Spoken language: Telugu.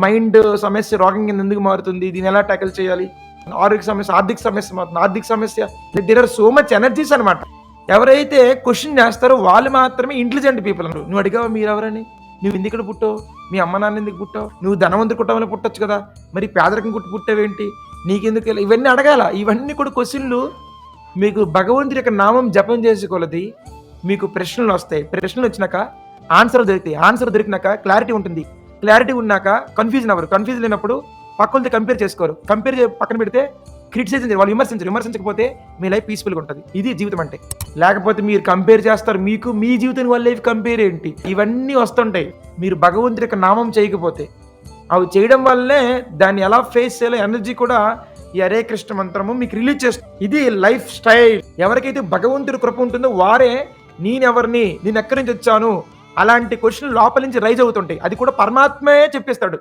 మైండ్ సమస్య రోగం కింద ఎందుకు మారుతుంది? దీన్ని ఎలా ట్యాకిల్ చేయాలి? ఆరోగ్య సమస్య ఆర్థిక సమస్య మారుతుంది ఆర్థిక సమస్య. There are so much energies అనమాట ఎవరైతే క్వశ్చన్ చేస్తారో వాళ్ళు మాత్రమే ఇంటెలిజెంట్ పీపుల్ అన్నారు. నువ్వు అడిగావా మీరు ఎవరని నువ్వు ఎందుకు పుట్టావు? మీ అమ్మ నాన్న ఎందుకు పుట్టావు? నువ్వు ధనవంతుడు కుటుంబంలో పుట్టొచ్చు కదా? మరి పేదరికం కుట్టి పుట్టావేంటి? నీకెందుకు ఇవన్నీ అడగాల. ఇవన్నీ కూడా క్వశ్చన్లు మీకు భగవంతుడి యొక్క నామం జపం చేసుకోలది మీకు ప్రశ్నలు వస్తాయి. ప్రశ్నలు వచ్చినాక ఆన్సర్ దొరుకుతాయి. ఆన్సర్ దొరికినాక క్లారిటీ ఉంటుంది. క్లారిటీ ఉన్నాక కన్ఫ్యూజన్ అవ్వరు కన్ఫ్యూజన్ లేనప్పుడు పక్కలతో కంపేర్ చేసుకోరు. కంపేర్ పక్కన పెడితే క్రిటిసైజ్ వాళ్ళు విమర్శించరు. విమర్శించకపోతే మీ లైఫ్ పీస్ఫుల్గా ఉంటుంది. ఇది జీవితం అంటే. లేకపోతే మీరు కంపేర్ చేస్తారు. మీకు మీ జీవితం వాళ్ళ లైఫ్ కంపేర్ ఏంటి? ఇవన్నీ వస్తుంటాయి. మీరు భగవంతుడి యొక్క నామం చేయకపోతే. అవి చేయడం వల్లే దాన్ని ఎలా ఫేస్ చేయాలో ఎనర్జీ కూడా ఈ హరే కృష్ణ మంత్రము మీకు రిలీజ్ చేస్తుంది. ఇది లైఫ్ స్టైల్ ఎవరికైతే భగవంతుడి కృప ఉంటుందో వారే నేనెవరిని నేను ఎక్కడి నుంచి వచ్చాను అలాంటి క్వశ్చన్ లోపల నుంచి రైజ్ అవుతుంటాయి. అది కూడా పరమాత్మే చెప్పేస్తాడు.